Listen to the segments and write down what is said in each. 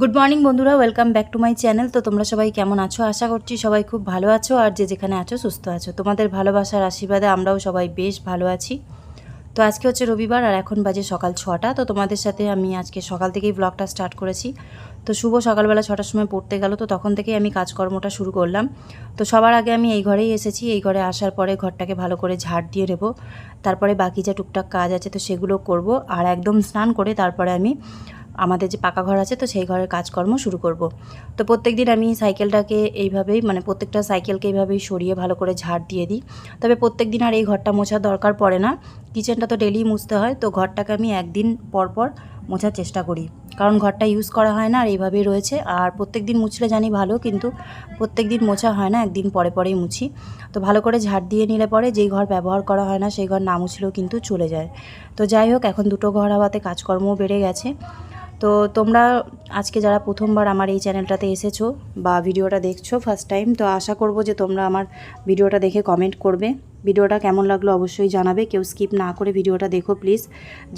Good morning বন্ধুরা welcome back to my channel তো তোমরা সবাই কেমন আছো? আশা করছি সবাই খুব ভালো আছো আর যে যেখানে আছো, সুস্থ আছো। তোমাদের ভালোবাসার আশীর্বাদে আমরাও সবাই বেশ ভালো আছি। তো আজকে হচ্ছে রবিবার আর এখন বাজে সকাল ছটা। তো তোমাদের সাথে আমি আজকে সকাল থেকেই ব্লগটা স্টার্ট করেছি। তো শুভ সকালবেলা ছটার সময় পড়তে গেল, তো তখন থেকেই আমি কাজকর্মটা শুরু করলাম। তো সবার আগে আমি এই ঘরেই এসেছি। এই ঘরে আসার পরে ঘরটাকে ভালো করে ঝাড় দিয়ে নেব। তারপরে বাকি যা টুকটাক কাজ আছে, তো সেগুলো করব। আর একদম স্নান করে তারপরে আমি আমাদের যে পাকা ঘর আছে, তো সেই ঘরের কাজকর্ম শুরু করব। তো প্রত্যেক দিন আমি সাইকেলটাকে এইভাবেই মানে প্রত্যেকটা সাইকেলকে এইভাবেই সরিয়ে ভালো করে ঝাড় দিয়ে দিই। তবে প্রত্যেক দিন আর এই ঘরটা মোছার দরকার পড়ে না। কিচেনটা তো ডেলি মুছতে হয়, তো ঘরটাকে আমি একদিন পর পর মোছার চেষ্টা করি। কারণ ঘরটা ইউজ করা হয় না, আর এইভাবেই রয়েছে। আর প্রত্যেক দিন মুছলে জানি ভালো, কিন্তু প্রত্যেক দিন মোছা হয় না, একদিন পরে পরেই মুছি। তো ভালো করে ঝাড় দিয়ে নিলে পরে যেই ঘর ব্যবহার করা হয় না, সেই ঘর না মুছলেও কিন্তু চলে যায়। তো যাই হোক, এখন দুটো ঘর হওয়াতে কাজকর্মও বেড়ে গেছে। তো তোমরা আজকে যারা প্রথমবার আমার এই চ্যানেলটাতে এসেছ বা ভিডিওটা দেখছ ফার্স্ট টাইম তো আশা করব যে তোমরা আমার ভিডিওটা দেখে কমেন্ট করবে। ভিডিওটা কেমন লাগল অবশ্যই জানাবে। কেউ স্কিপ না করে ভিডিওটা দেখো প্লিজ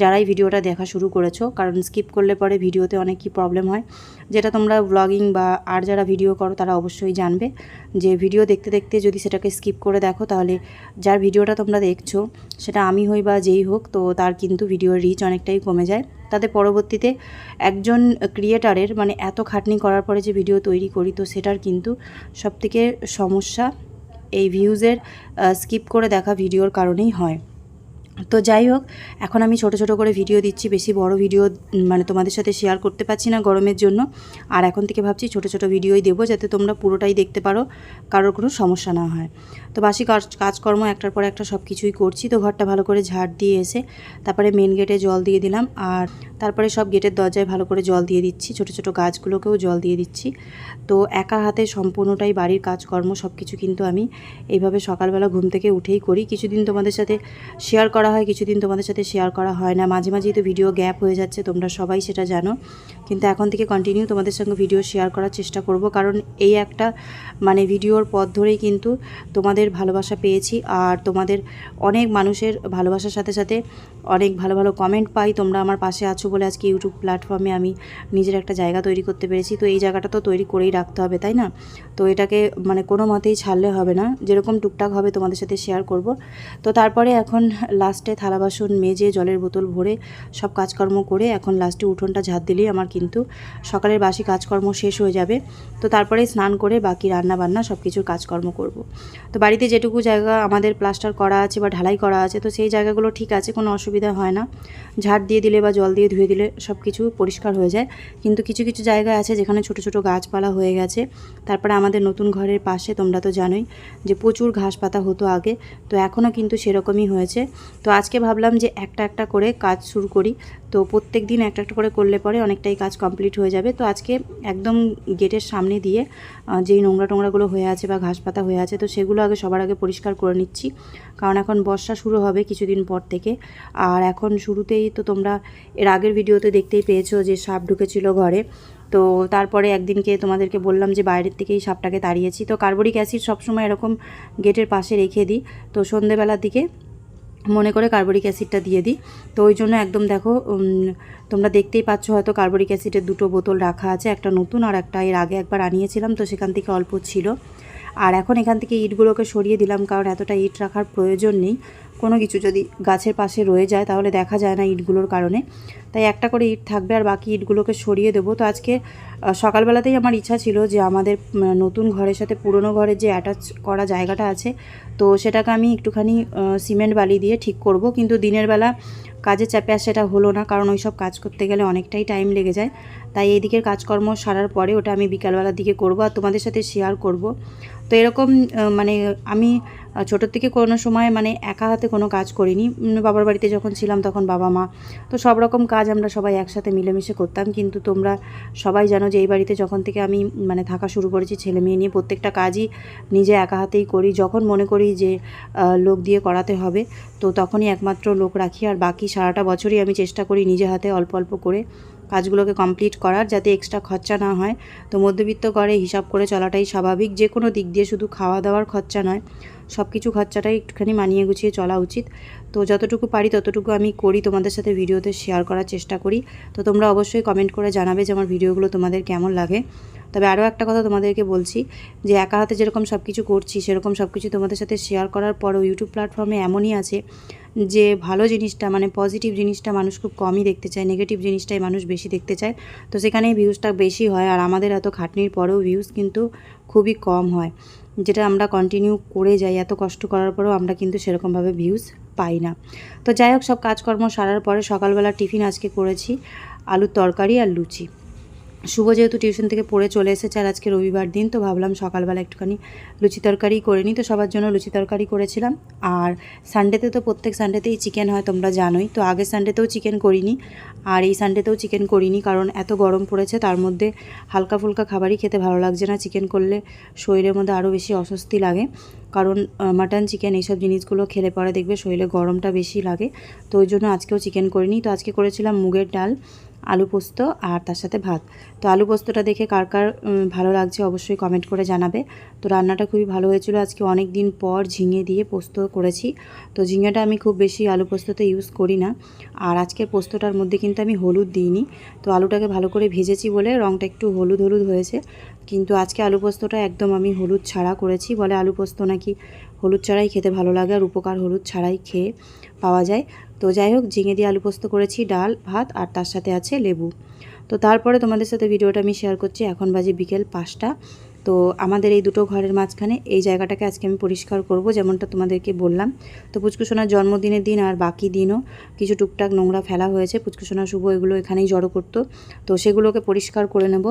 যারাই ভিডিওটা দেখা শুরু করেছ, কারণ স্কিপ করলে পরে ভিডিওতে অনেক কি প্রবলেম হয়, যেটা তোমরা ব্লগিং বা আর যারা ভিডিও করো তারা অবশ্যই জানবে। যে ভিডিও দেখতে দেখতে যদি সেটাকে স্কিপ করে দেখো, তাহলে যার ভিডিওটা তোমরা দেখছ, সেটা আমি হই বা যেই হোক, তো তার কিন্তু ভিডিওর রিচ অনেকটাই কমে যায়। তাতে পরবর্তীতে একজন ক্রিয়েটারের মানে এত খাটনি করার পরে যে ভিডিও তৈরি করি, তো সেটার কিন্তু সবথেকে সমস্যা এই ভিউজের স্কিপ করে দেখা ভিডিওর কারণেই হয়। তো যাই হোক, এখন আমি ছোট ছোট করে ভিডিও দিচ্ছি, বেশি বড় ভিডিও মানে তোমাদের সাথে শেয়ার করতে পারছি না গরমের জন্য। আর এখন থেকে ভাবছি ছোট ছোট ভিডিওই দেবো যাতে তোমরা পুরোটাই দেখতে পারো, কারোর কোনো সমস্যা না হয়। তো বাসি কাজ, কাজকর্ম একটার পর একটা সব কিছুই করছি, তো ঘরটা ভালো করে ঝাড় দিয়ে এসে তারপরে মেন গেটে জল দিয়ে দিলাম। আর তারপরে সব গেটের দরজায় ভালো করে জল দিয়ে দিচ্ছি, ছোট ছোট গাছগুলোকেও জল দিয়ে দিচ্ছি। তো একা হাতে সম্পূর্ণটাই বাড়ির কাজকর্ম সব কিছু কিন্তু আমি এইভাবে সকালবেলা ঘুম থেকে উঠেই করি। কিছুদিন তোমাদের সাথে শেয়ার করা হয়, কিছুদিন তোমাদের সাথে শেয়ার করা হয় না। মাঝে মাঝেই তো ভিডিও গ্যাপ হয়ে যাচ্ছে, তোমরা সবাই সেটা জানো। কিন্তু এখন থেকে কন্টিনিউ তোমাদের সঙ্গে ভিডিও শেয়ার করার চেষ্টা করব, কারণ এই একটা মানে ভিডিওর পথ ধরেই কিন্তু তোমাদের ভালোবাসা পেয়েছি। আর তোমাদের অনেক মানুষের ভালোবাসার সাথে সাথে অনেক ভালো ভালো কমেন্ট পাই। তোমরা আমার পাশে আছো বলে আজকে ইউটিউব প্ল্যাটফর্মে আমি নিজের একটা জায়গা তৈরি করতে পেরেছি। তো এই জায়গাটা তো তৈরি করেই রাখতে হবে, তাই না? তো এটাকে মানে কোনো মতেই ছাড়লে হবে না। যেরকম টুকটাক হবে তোমাদের সাথে শেয়ার করব। তো তারপরে এখন লাস্টে থালা বাসন মেজে জলের বোতল ভরে সব কাজকর্ম করে এখন লাস্টে উঠোনটা ঝাঁট দিলেই আমার কিন্তু সকালের বাসি কাজকর্ম শেষ হয়ে যাবে। তো তারপরে স্নান করে বাকি রান্না বান্না সব কিছুর কাজকর্ম করব। তো বাড়িতে যেটুকু জায়গা আমাদের প্লাস্টার করা আছে বা ঢালাই করা আছে, তো সেই জায়গাগুলো ঠিক আছে, কোনো অসুবিধা হয় না। ঝাড় দিয়ে দিলে বা জল দিয়ে ধুয়ে দিলে সব কিছু পরিষ্কার হয়ে যায়। কিন্তু কিছু কিছু জায়গা আছে যেখানে ছোট ছোট গাছপালা হয়ে গেছে। তারপরে আমাদের নতুন ঘরের পাশে তোমরা তো জানোই যে প্রচুর ঘাস পাতা হতো আগে, তো এখনও কিন্তু সেরকমই হয়েছে। তো আজকে ভাবলাম যে একটা একটা করে কাজ শুরু করি। তো প্রত্যেক দিন একটা একটা করে করলে পরে অনেকটাই কাজ কমপ্লিট হয়ে যাবে। তো আজকে একদম গেটের সামনে দিয়ে যেই নোংরা টোংরাগুলো হয়ে আছে বা ঘাস পাতা হয়ে আছে, তো সেগুলো আগে সবার আগে পরিষ্কার করে নিচ্ছি। কারণ এখন বর্ষা শুরু হবে কিছুদিন পর থেকে। আর এখন শুরুতেই তো তোমরা এর আগের ভিডিওতে দেখতেই পেয়েছ যে সাপ ঢুকেছিল ঘরে। তো তারপরে একদিনকে তোমাদেরকে বললাম যে বাইরের থেকেই সাপটাকে তাড়িয়েছি। তো কার্বরিক অ্যাসিড সবসময় এরকম গেটের পাশে রেখে দিই। তো সন্ধেবেলার দিকে মনে করে কার্বরিক অ্যাসিডটা দিয়ে দিই। তো ওই জন্য একদম দেখো তোমরা দেখতেই পাচ্ছ হয়তো কার্বরিক অ্যাসিডের দুটো বোতল রাখা আছে, একটা নতুন আর একটা এর আগে একবার আনিয়েছিলাম, তো সেখান থেকে অল্প ছিল। আর এখন এখান থেকে ইটগুলোকে সরিয়ে দিলাম, কারণ এতটা ইট রাখার প্রয়োজন নেই। কোনো কিছু যদি গাছের পাশে রয়ে যায়, তাহলে দেখা যায় না ইটগুলোর কারণে। তাই একটা করে ইট থাকবে আর বাকি ইটগুলোকে সরিয়ে দেবো। তো আজকে সকালবেলাতেই আমার ইচ্ছা ছিল যে আমাদের নতুন ঘরের সাথে পুরনো ঘরের যে অ্যাটাচ করা জায়গাটা আছে, তো সেটাকে আমি একটুখানি সিমেন্ট বালি দিয়ে ঠিক করব। কিন্তু দিনের বেলা কাজে চাপে আর সেটা হলো না, কারণ ওই সব কাজ করতে গেলে অনেকটাই টাইম লেগে যায়। তাই এই দিকের কাজকর্ম সারার পরে ওটা আমি বিকালবেলার দিকে করব আর তোমাদের সাথে শেয়ার করব। তো এরকম মানে আমি ছোটোর থেকে কোনো সময় মানে একা হাতে কোনো কাজ করিনি। বাবার বাড়িতে যখন ছিলাম তখন বাবা মা। তো সব রকম কাজ আমরা সবাই একসাথে মিলেমিশে করতাম। কিন্তু তোমরা সবাই জানো যে এই বাড়িতে যখন থেকে আমি মানে থাকা শুরু করেছি ছেলে মেয়ে নিয়ে প্রত্যেকটা কাজই নিজে একা হাতেই করি। যখন মনে করি যে লোক দিয়ে করাতে হবে, তো তখনই একমাত্র লোক রাখি। আর বাকি সারাটা বছরই আমি চেষ্টা করি নিজে হাতে অল্প অল্প করে। কাজগুলোকে কমপ্লিট করার যাতে এক্সট্রা খরচা না হয়। তো মধ্যবিত্ত করে হিসাব করে চলাটাই স্বাভাবিক। যে কোনো দিক দিয়ে শুধু খাওয়া দাওয়ার খরচা নয় সব কিছু খরচাটাই একটুখানি মানিয়ে গুছিয়ে চলা উচিত। তো যতটুকু পারি ততটুকু আমি করি, তোমাদের সাথে ভিডিওতে শেয়ার করার চেষ্টা করি। তো তোমরা অবশ্যই কমেন্ট করে জানাবে যে আমার ভিডিওগুলো তোমাদের কেমন লাগে। তবে আরও একটা কথা তোমাদেরকে বলছি যে একা হাতে যেরকম সব কিছু করছি, সেরকম সব কিছু তোমাদের সাথে শেয়ার করার পরও ইউটিউব প্ল্যাটফর্মে এমনই আছে যে ভালো জিনিসটা মানে পজিটিভ জিনিসটা মানুষ খুব কমই দেখতে চায় নেগেটিভ জিনিসটাই মানুষ বেশি দেখতে চায়। তো সেখানেই ভিউজটা বেশি হয় আর আমাদের এত খাটনির পরেও ভিউজ কিন্তু খুবই কম হয়। যেটা আমরা কন্টিনিউ করে যাই, এত কষ্ট করার পরেও আমরা কিন্তু সেরকমভাবে ভিউজ পাই না। তো যাই হোক, সব কাজকর্ম সারার পরে সকালবেলা টিফিন আজকে করেছি, আলুর তরকারি আর লুচি। শুভ যেহেতু টিউশন থেকে পড়ে চলে এসেছে আর আজকে রবিবার দিন, তো ভাবলাম সকালবেলা একটুখানি লুচি তরকারি করে নিই। তো সবার জন্য লুচি তরকারি করেছিলাম। আর সানডেতে তো প্রত্যেক সানডেতেই চিকেন হয়, তোমরা জানোই। তো আগের সানডেতেও চিকেন করিনি, আর এই সানডেতেও চিকেন করিনি কারণ এত গরম পড়েছে, তার মধ্যে হালকা ফুলকা খাবারই খেতে ভালো লাগছে না। চিকেন করলে শরীরের মধ্যে আরও বেশি অস্বস্তি লাগে। কারণ মাটন চিকেন এইসব জিনিসগুলো খেলে পরে দেখবে শরীরে গরমটা বেশি লাগে। তো ওই জন্য আজকেও চিকেন করিনি। তো আজকে করেছিলাম মুগের ডাল। আলু পোস্ত আর তার সাথে ভাত। তো আলু পোস্তটা দেখে কার কার ভালো লাগছে অবশ্যই কমেন্ট করে জানাবে। তো রান্নাটা খুবই ভালো হয়েছিল। আজকে অনেক দিন পর ঝিঙে দিয়ে পোস্ত করেছি। তো ঝিঙেটা আমি খুব বেশি আলু পোস্ততে ইউজ করি না। আর আজকের পোস্তটার মধ্যে কিন্তু আমি হলুদ দিইনি। তো আলুটাকে ভালো করে ভেজেছি বলে রঙটা একটু হলুদ হলুদ হয়েছে। কিন্তু আজকে আলু পোস্তটা একদম আমি হলুদ ছাড়া করেছি। বলে আলু পোস্ত নাকি হলুদ ছাড়াই খেতে ভালো লাগে আর উপকার হলুদ ছাড়াই খেয়ে পাওয়া যায়। তো যাই হোক, ঝিঙে দিয়ে আলু পোস্ত করেছি, ডাল, ভাত আর তার সাথে আছে লেবু। তো তারপরে তোমাদের সাথে ভিডিওটা আমি শেয়ার করছি। এখন বাজে বিকেল পাঁচটা। তো আমাদের এই দুটো ঘরের মাঝখানে এই জায়গাটাকে আজকে আমি পরিষ্কার করব, যেমনটা তোমাদেরকে বললাম। তো পুচকুসোনার জন্মদিনের দিন আর বাকি দিনও কিছু টুকটাক নোংরা ফেলা হয়েছে। পুচকুসোনা শুভ এগুলো এখানেই জড়ো করতো। তো সেগুলোকে পরিষ্কার করে নেব।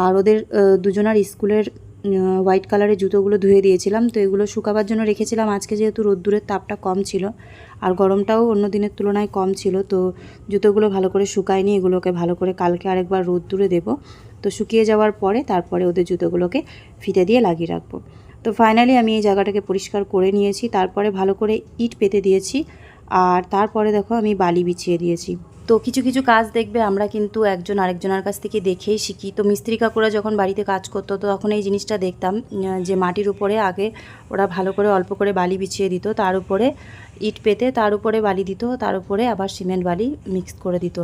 আর ওদের দুজনার স্কুলের হোয়াইট কালারের জুতোগুলো ধুয়ে দিয়েছিলাম, তো এগুলো শুকাবার জন্য রেখেছিলাম। আজকে যেহেতু রোদ্দুরের তাপটা কম ছিল, আর গরমটাও অন্য দিনের তুলনায় কম ছিল, তো জুতোগুলো ভালো করে শুকায়নি, এগুলোকে ভালো করে কালকে আরেকবার রোদ্দুরে দেবো। তো শুকিয়ে যাওয়ার পরে তারপরে ওদের জুতোগুলোকে ফিতে দিয়ে লাগিয়ে রাখব। তো ফাইনালি আমি এই জায়গাটাকে পরিষ্কার করে নিয়েছি, তারপরে ভালো করে ইট পেতে দিয়েছি, আর তারপরে দেখো আমি বালি বিছিয়ে দিয়েছি। তো কিছু কিছু কাজ দেখবে, আমরা কিন্তু একজন আরেকজনের কাছ থেকে দেখেই শিখি। তো মিস্ত্রি কাকুরা যখন বাড়িতে কাজ করতো, তখন এই জিনিসটা দেখতাম যে মাটির উপরে আগে ওরা ভালো করে অল্প করে বালি বিছিয়ে দিত, তার উপরে ইট পেতে, তার উপরে বালি দিত, তার উপরে আবার সিমেন্ট বালি মিক্স করে দিত।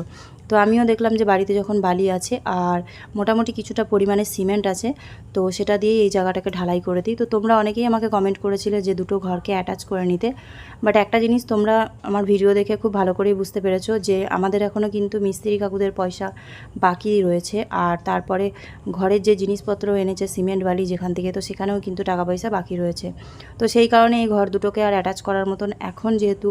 তো আমিও দেখলাম যে বাড়িতে যখন বালি আছে আর মোটামুটি কিছুটা পরিমাণে সিমেন্ট আছে, তো সেটা দিয়ে এই জায়গাটাকে ঢালাই করে দিই। তো তোমরা অনেকেই আমাকে কমেন্ট করেছিলে যে দুটো ঘরকে অ্যাটাচ করে নিতে বাট একটা জিনিস তোমরা আমার ভিডিও দেখে খুব ভালো করেই বুঝতে পেরেছ যে আমাদের এখনও কিন্তু মিস্ত্রি কাকুদের পয়সা বাকি রয়েছে, আর তারপরে ঘরের যে জিনিসপত্র এনেছে, সিমেন্ট বালি যেখান থেকে, তো সেখানেও কিন্তু টাকা পয়সা বাকি রয়েছে। তো সেই কারণে এই ঘর দুটোকে আর অ্যাটাচ করার মতন এখন যেহেতু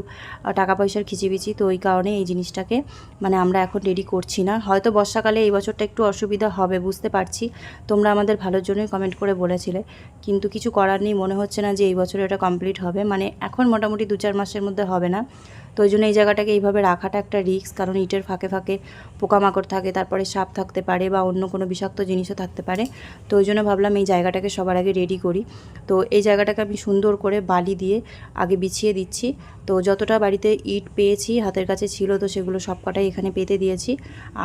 টাকা পয়সার খিচিবিচি, তো ওই কারণে এই জিনিসটাকে মানে আমরা এখন রেডি করছি না। হয়তো বর্ষাকালে এই বছরটা একটু অসুবিধা হবে, বুঝতে পারছি। তোমরা আমাদের ভালোর জন্যই কমেন্ট করে বলেছিলে। কিন্তু কিছু করার নেই, মনে হচ্ছে না যে এই বছরে এটা কমপ্লিট হবে। মানে এখন মোটামুটি দু চার মাসের মধ্যে হবে না। তো ওই জন্য এই জায়গাটাকে এইভাবে রাখাটা একটা রিস্ক, কারণ ইটের ফাঁকে ফাঁকে পোকামাকড় থাকে, তারপরে সাপ থাকতে পারে বা অন্য কোনো বিষাক্ত জিনিসও থাকতে পারে। তো ওই জন্য ভাবলাম এই জায়গাটাকে সবার আগে রেডি করি। তো এই জায়গাটাকে আমি সুন্দর করে বালি দিয়ে আগে বিছিয়ে দিচ্ছি। তো যতটা বাড়িতে ইট পেয়েছি, হাতের কাছে ছিল, তো সেগুলো সব কটাই এখানে পেতে দিয়েছি।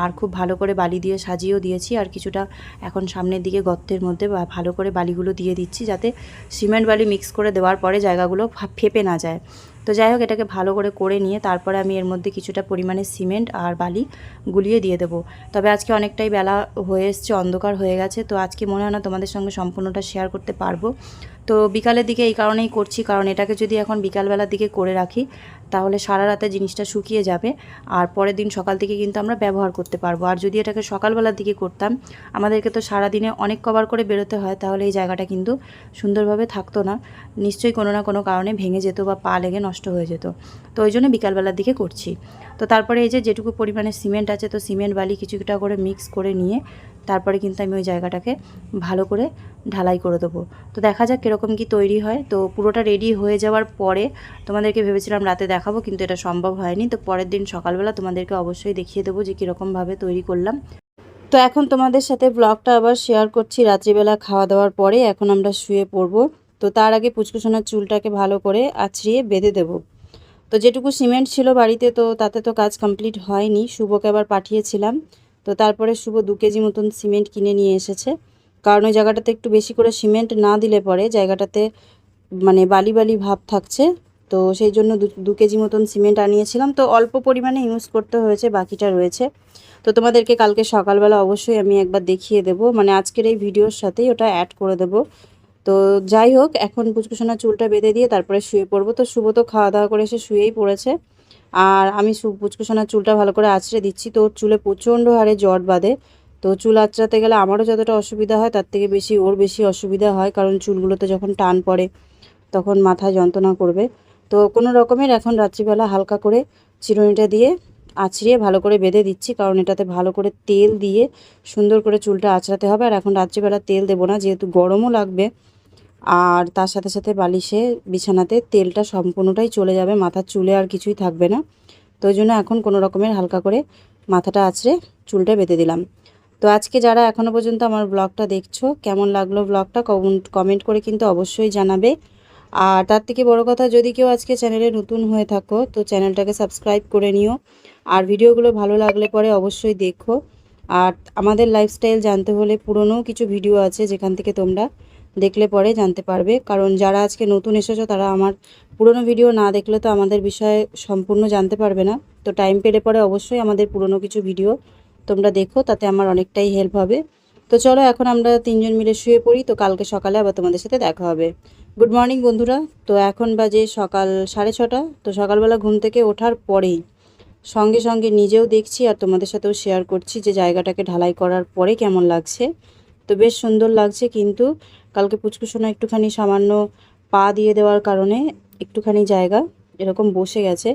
আর খুব ভালো করে বালি দিয়ে সাজিয়েও দিয়েছি। আর কিছুটা এখন সামনের দিকে গর্তের মধ্যে ভালো করে বালিগুলো দিয়ে দিচ্ছি, যাতে সিমেন্ট বালি মিক্স করে দেওয়ার পরে জায়গাগুলো ফেপে না যায়। তো যাই হোক, এটাকে ভালো করে করে নিয়ে তারপরে আমি এর মধ্যে কিছুটা পরিমাণে সিমেন্ট আর বালি গুলিয়ে দিয়ে দেবো। তবে আজকে অনেকটাই বেলা হয়ে এসছে, অন্ধকার হয়ে গেছে, তো আজকে মনে হয় না তোমাদের সঙ্গে সম্পূর্ণটা শেয়ার করতে পারব। তো বিকালের দিকে এই কারণেই করছি, কারণ এটাকে যদি এখন বিকালবেলার দিকে করে রাখি, তাহলে সারা রাতে জিনিসটা শুকিয়ে যাবে, আর পরের দিন সকাল থেকে কিন্তু আমরা ব্যবহার করতে পারব। আর যদি এটাকে সকালবেলার দিকে করতাম, আমাদেরকে তো সারা দিনে অনেক কভার করে বেরোতে হয়, তাহলে এই জায়গাটা কিন্তু সুন্দরভাবে থাকতো না। নিশ্চয়ই কোনো না কোনো কারণে ভেঙে যেত বা পা লেগে নষ্ট হয়ে যেত। তো ওই জন্য বিকালবেলার দিকে করছি। তো তারপরে এই যে যেটুকু পরিমাণে সিমেন্ট আছে, তো সিমেন্ট বালি কিছু কিছুটা করে মিক্স করে নিয়ে তারপরে কিন্তু আমি ওই জায়গাটাকে ভালো করে ঢালাই করে দেবো। তো দেখা যাক কীরকম কি তৈরি হয়। তো পুরোটা রেডি হয়ে যাওয়ার পরে তোমাদেরকে ভেবেছিলাম রাতে দেখাবো কিন্তু এটা সম্ভব হয়নি। তো পরের দিন সকালবেলা তোমাদেরকে অবশ্যই দেখিয়ে দেবো যে কীরকমভাবে তৈরি করলাম। তো এখন তোমাদের সাথে ব্লগটা আবার শেয়ার করছি রাত্রিবেলা খাওয়া দাওয়ার পরে। এখন আমরা শুয়ে পড়ব। তো তার আগে পুচকুসোনার চুলটাকে ভালো করে আছড়িয়ে বেঁধে দেবো। তো যেটুকু সিমেন্ট ছিল বাড়িতে তো তাতে তো কাজ কমপ্লিট হয়নি। শুভকে আবার পাঠিয়েছিলাম। তো তারপরে শুভ দু কেজি মতন সিমেন্ট কিনে নিয়ে এসেছে। কারণ ওই জায়গাটাতে একটু বেশি করে সিমেন্ট না দিলে পরে জায়গাটাতে মানে বালি বালি ভাব থাকছে। তো সেই জন্য দু- কেজি মতন সিমেন্ট আনিয়েছিলাম। তো অল্প পরিমাণে ইউজ করতে হয়েছে, বাকিটা রয়েছে। তো তোমাদেরকে কালকে সকালবেলা অবশ্যই আমি একবার দেখিয়ে দেব। মানে আজকের এই ভিডিওর সাথেই ওটা অ্যাড করে দেব। তো যাই হোক, এখন পুচকুসোনা চুলটা বেঁধে দিয়ে তারপরে শুয়ে পড়ব। তো শুভ তো খাওয়া দাওয়া করে এসে শুয়েই পড়েছে। আর আমি পুচকুসোনার চুলটা ভালো করে আঁচড়ে দিচ্ছি। তো চুলে প্রচণ্ড হারে জট বাঁধে। তো চুল আঁচড়াতে গেলে আমারও যতটা অসুবিধা হয়, তার থেকে বেশি ওর বেশি অসুবিধা হয়, কারণ চুলগুলোতে যখন টান পড়ে, তখন মাথায় যন্ত্রণা করবে। তো কোনো রকমের এখন রাত্রিবেলা হালকা করে চিরুনিটা দিয়ে আঁচড়িয়ে ভালো করে বেঁধে দিচ্ছি, কারণ এটাতে ভালো করে তেল দিয়ে সুন্দর করে চুলটা আঁচড়াতে হবে। আর এখন রাত্রিবেলা তেল দেবো না, যেহেতু গরমও লাগবে। আর তার সাথে সাথে বালিশে, বিছানাতে তেলটা সম্পূর্ণটাই চলে যাবে, মাথার চুলে আর কিছুই থাকবে না। তো জন্য এখন কোনো রকমের হালকা করে মাথাটা আঁচড়ে চুলটা বেঁধে দিলাম। তো আজকে যারা এখনও পর্যন্ত আমার ব্লগটা দেখছ, কেমন লাগল ব্লগটা কমেন্ট করে কিন্তু অবশ্যই জানাবে। আর তার থেকে বড় কথা, যদি কেউ আজকে চ্যানেলে নতুন হয়ে থাকো, তো চ্যানেলটাকে সাবস্ক্রাইব করে নিও। আর ভিডিওগুলো ভালো লাগলে পরে অবশ্যই দেখো। আর আমাদের লাইফস্টাইল জানতে হলে পুরনো কিছু ভিডিও আছে যেখান থেকে তোমরা দেখলে পরে জানতে পারবে। কারণ যারা আজকে নতুন এসেছ, তারা আমার পুরনো ভিডিও না দেখলে তো আমাদের বিষয়ে সম্পূর্ণ জানতে পারবে না। তো টাইম পেলে পরে অবশ্যই আমাদের পুরনো কিছু ভিডিও তোমরা দেখো, তাতে আমার অনেকটাই হেল্প হবে। তো চলো, এখন আমরা তিনজন মিলে শুয়ে পড়ি। তো কালকে সকালে আবার তোমাদের সাথে দেখা হবে। গুড মর্নিং বন্ধুরা। তো এখন বাজে সকাল সাড়ে ছটা। তো সকালবেলা ঘুম থেকে ওঠার পরেই সঙ্গে সঙ্গে নিজেও দেখছি আর তোমাদের সাথেও শেয়ার করছি যে জায়গাটাকে ঢালাই করার পরে কেমন লাগছে। তো বেশ সুন্দর লাগছে কিন্তু কালকে পুচকুসোনা একটুখানি সামান্য পা দিয়ে দেওয়ার কারণে একটুখানি জায়গা এরকম বসে গেছে।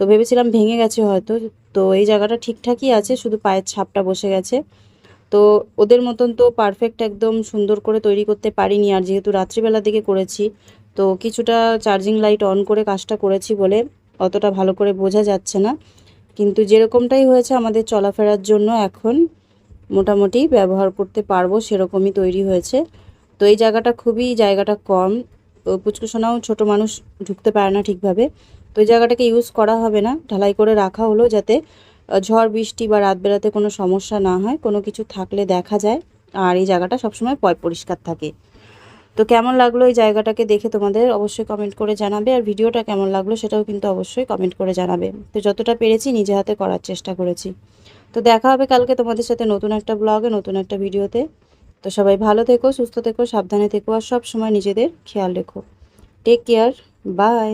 তো ভেবেছিলাম ভেঙে গেছে হয়তো। তো এই জায়গাটা ঠিকঠাকই আছে, শুধু পায়ের ছাপটা বসে গেছে। তো ওদের মতন তো পারফেক্ট একদম সুন্দর করে তৈরি করতে পারিনি। আর যেহেতু রাত্রিবেলা দিকে করেছি, তো কিছুটা চার্জিং লাইট অন করে কাজটা করেছি বলে অতটা ভালো করে বোঝা যাচ্ছে না। কিন্তু যেরকমটাই হয়েছে আমাদের চলাফেরার জন্য এখন মোটামুটি ব্যবহার করতে পারব, সেরকমই তৈরি হয়েছে। তো এই জায়গাটা খুবই জায়গাটা কম। পুচকুসোনাও ছোট মানুষ ঢুকতে পারে না ঠিকভাবে। তো এই জায়গাটাকে ইউজ করা হবে না। ঢালাই করে রাখা হলো যাতে ঝড়, বৃষ্টি বা রাত বেরাতে কোনো সমস্যা না হয়। কোনো কিছু থাকলে দেখা যায়। আর এই জায়গাটা সবসময় পয় পরিষ্কার থাকে। তো কেমন লাগল এই জায়গাটাকে দেখে তোমাদের? অবশ্যই কমেন্ট করে জানাবে। আর ভিডিওটা কেমন লাগল সেটাও কিন্তু অবশ্যই কমেন্ট করে জানাবে। তো যতটা পেরেছি নিজে হাতে করার চেষ্টা করেছি। তো দেখা হবে কালকে তোমাদের সাথে নতুন একটা ব্লগে নতুন একটা ভিডিওতে তো সবাই ভালো থেকো, সুস্থ থেকো, সাবধানে থেকো, আর সব সময় নিজেদের খেয়াল রেখো। Take care bye